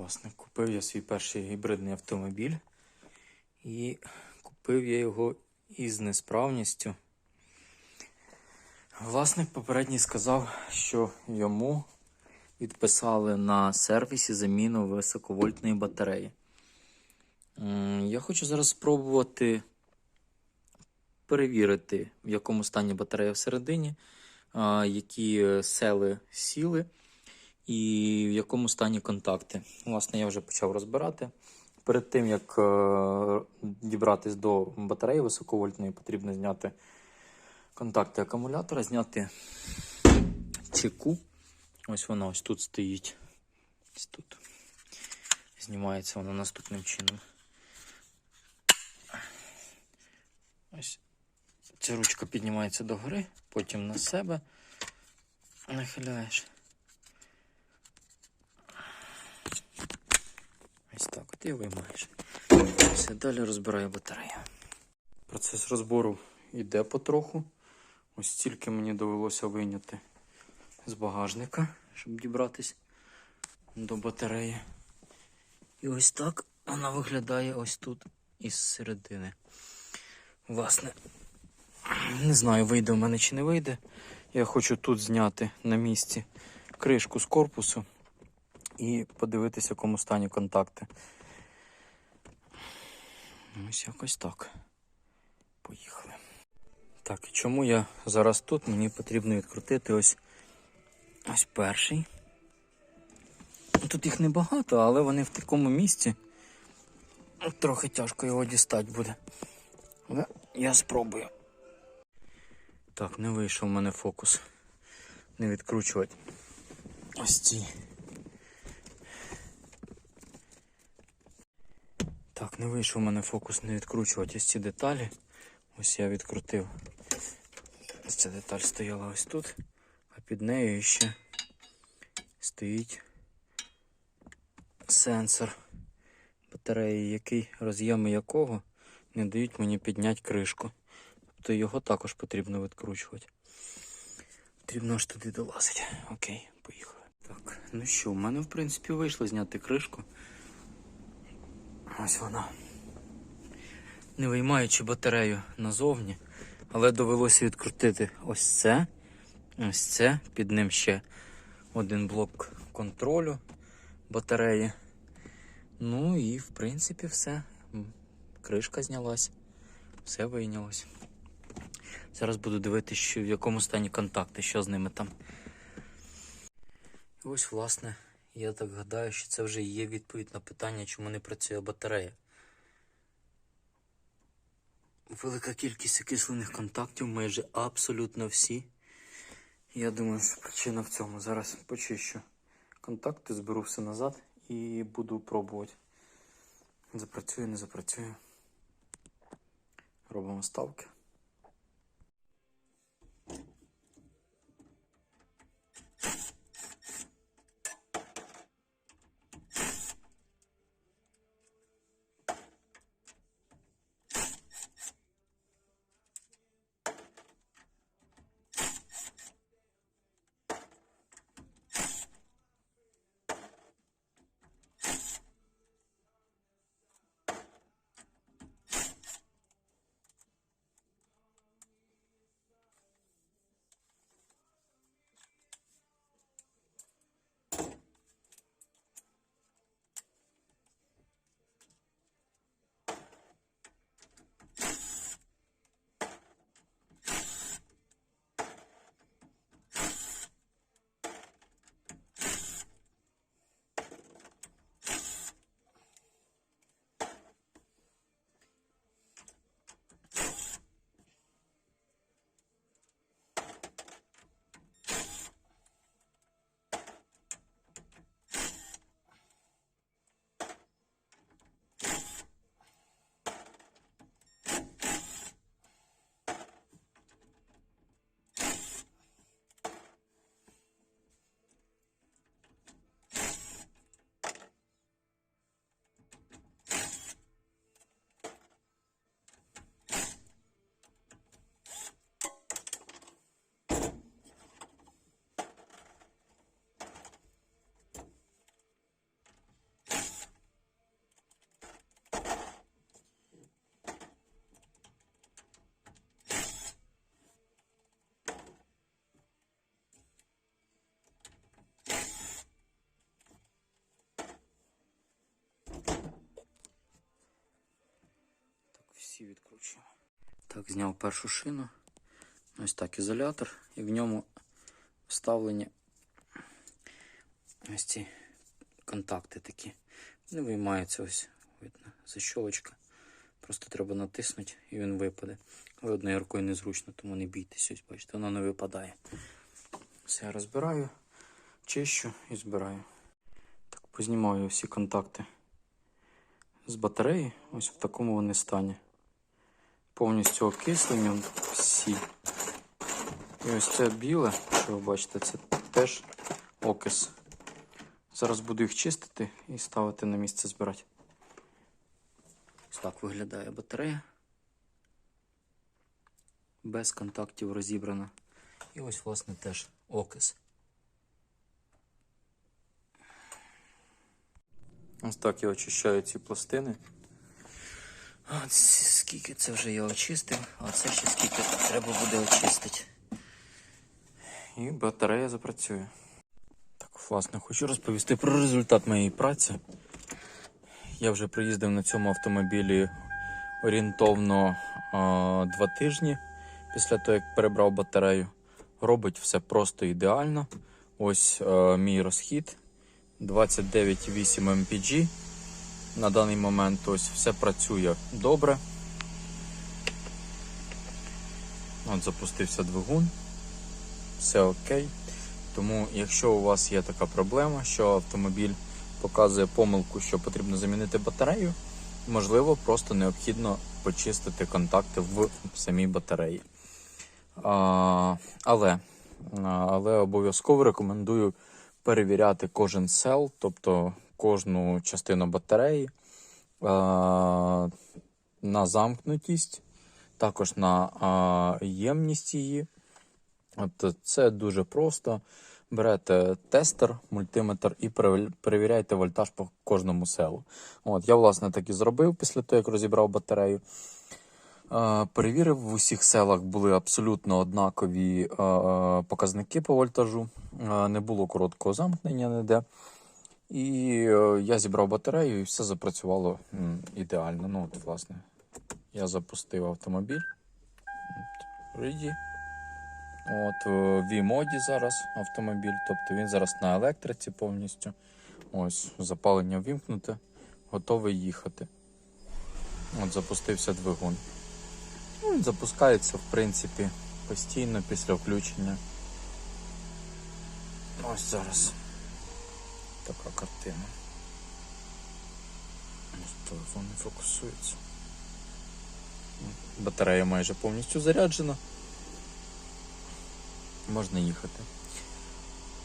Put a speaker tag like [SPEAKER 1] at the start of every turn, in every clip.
[SPEAKER 1] Власне, купив я свій перший гібридний автомобіль і купив я його із несправністю. Власник попередній сказав, що йому відписали на сервісі заміну високовольтної батареї. Я хочу зараз спробувати перевірити, в якому стані батарея всередині, які сели сіли і в якому стані контакти. Власне, я вже почав розбирати. Перед тим, як е, дібратись до батареї високовольтної, потрібно зняти контакти акумулятора, зняти чеку. Ось вона ось тут стоїть. Ось тут. Знімається вона наступним чином. Ось ця ручка піднімається догори, потім на себе нахиляєш. Ось так от і виймаєш. Все, далі розбираю батарею. Процес розбору йде потроху. Ось стільки мені довелося вийняти з багажника, щоб дібратись до батареї. І ось так вона виглядає ось тут із середини. Власне, не знаю, вийде в мене чи не вийде. Я хочу тут зняти на місці кришку з корпусу і подивитися, в якому стані контакти. Ось якось так. Поїхали. Так, і чому я зараз тут? Мені потрібно відкрутити ось ось перший. Тут їх небагато, але вони в такому місці. Трохи тяжко його дістати буде. Але я спробую. Так, не вийшов у мене фокус. Не відкручувати. Ось ці. Так, не вийшов у мене фокус не відкручувати ось ці деталі. Ось я відкрутив. Ось ця деталь стояла ось тут, а під нею ще стоїть сенсор батареї, який роз'єми якого не дають мені підняти кришку. Тобто його також потрібно відкручувати. Потрібно аж туди долазити. Окей, поїхали. Так, ну що, в мене в принципі вийшло зняти кришку. Ось вона. Не виймаючи батарею назовні, але довелося відкрутити ось це. Ось це. Під ним ще один блок контролю батареї. Ну і в принципі все. Кришка знялась, все вийнялось. Зараз буду дивитися, в якому стані контакти, що з ними там. І ось, власне, я так гадаю, що це вже є відповідь на питання, чому не працює батарея. Велика кількість окислених контактів, майже абсолютно всі. Я думаю, що причина в цьому. Зараз почищу контакти, зберу все назад і буду пробувати. Запрацює, не запрацює. Робимо ставки. Ці відкручуємо. Так, зняв першу шину. Ось так ізолятор. І в ньому вставлені ось ці контакти такі. Вони виймаються ось, видно, защолочка. Просто треба натиснути і він випаде. Але одною рукою незручно, тому не бійтесь, ось бачите, воно не випадає. Все я розбираю, чищу і збираю. Так, познімаю всі контакти з батареї. Ось в такому вони стані. Повністю окислені всі. І ось це біле, що ви бачите, це теж окис. Зараз буду їх чистити і ставити на місце збирати. Ось так виглядає батарея. Без контактів розібрана. І ось, власне, теж окис. Ось так я очищаю ці пластини. От скільки це вже я очистив, а це ще скільки треба буде очистити. І батарея запрацює. Так, власне, хочу розповісти про результат моєї праці. Я вже приїздив на цьому автомобілі орієнтовно а, два тижні після того, як перебрав батарею. Робить все просто ідеально. Ось а, мій розхід 29,8 mpg. На даний момент ось все працює добре. От запустився двигун. Все окей. Тому, якщо у вас є така проблема, що автомобіль показує помилку, що потрібно замінити батарею, можливо, просто необхідно почистити контакти в самій батареї. А, але, але обов'язково рекомендую перевіряти кожен сел, тобто кожну частину батареї на замкнутість, також на ємність її. От це дуже просто. Берете тестер, мультиметр і перевіряєте вольтаж по кожному селу. От, я, власне, так і зробив після того, як розібрав батарею. Е, Перевірив, в усіх селах були абсолютно однакові е, показники по вольтажу, Е, не було короткого замкнення ніде. І е, я зібрав батарею і все запрацювало ідеально. Ну, от, власне, я запустив автомобіль. Ready. От в V-моді зараз автомобіль, тобто він зараз на електриці повністю. Ось, запалення вімкнуте, готовий їхати. От запустився двигун. Ну, він запускається, в принципі, постійно після включення. Ось зараз така картина. Телефон не фокусується. Батарея майже повністю заряджена. Можна їхати.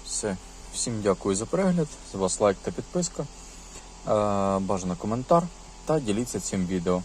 [SPEAKER 1] Все. Всім дякую за перегляд. З вас лайк та підписка. Бажано коментар та діліться цим відео.